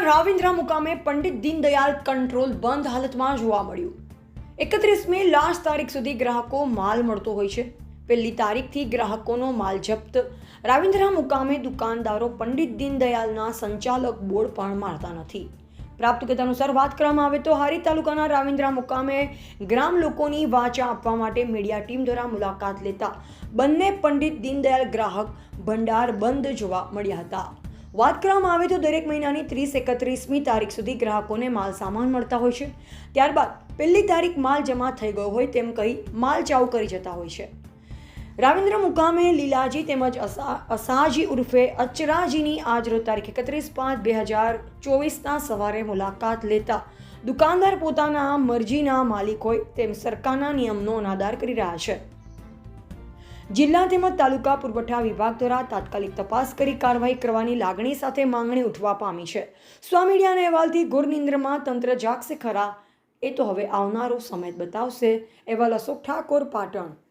રાવિન્દ્રા મુકામે પંડિત દીનદયાલ કંટ્રોલ બંધ હાલતમાં જોવા મળ્યું. એકત્રીસમી લાસ્ટ તારીખ સુધી ગ્રાહકો માલ મળતો હોય છે. પહેલી તારીખથી ગ્રાહકોનો માલ જપ્ત. રાવિન્દ્રા મુકામે દુકાનદારો પંડિત દીનદયાલના સંચાલક બોર્ડ પણ મારતા નથી. પ્રાપ્ત કથા અનુસાર વાત કરવામાં આવે તો હારી તાલુકાના રાવિન્દ્રા મુકામે ગ્રામ લોકોની વાચા આપવા માટે મીડિયા ટીમ દ્વારા મુલાકાત લેતા બંને પંડિત દીનદયાલ ગ્રાહક ભંડાર બંધ જોવા મળ્યા હતા. વાત કરવામાં આવે તો દરેક મહિનાની ત્રીસ એકત્રીસમી તારીખ સુધી ગ્રાહકોને માલ સામાન મળતા હોય છે. ત્યારબાદ પહેલી તારીખ માલ જમા થઈ ગયો હોય તેમ કહી માલ ચાઉ કરી જતા હોય છે. રાવિન્દ્ર મુકામે લીલાજી તેમજ અસા, અસાજી ઉર્ફે અચરાજીની આજરોજ તારીખ એકત્રીસ પાંચ બે હજાર ચોવીસના સવારે મુલાકાત લેતા દુકાનદાર પોતાના મરજીના માલિક હોય તેમ સરકારના નિયમનો અનાદાર કરી રહ્યા છે. જિલ્લા તેમજ તાલુકા પુરવઠા વિભાગ દ્વારા તાત્કાલિક તપાસ કરી કાર્યવાહી કરવાની લાગણી સાથે માંગણી ઉઠવા પામી છે. સ્વામીડિયાના અહેવાલથી ગુરનિંદ્રમાં તંત્ર જાગશે ખરા. એ તો હવે આવનારો સમય બતાવશે. અહેવાલ અશોક ઠાકોર, પાટણ.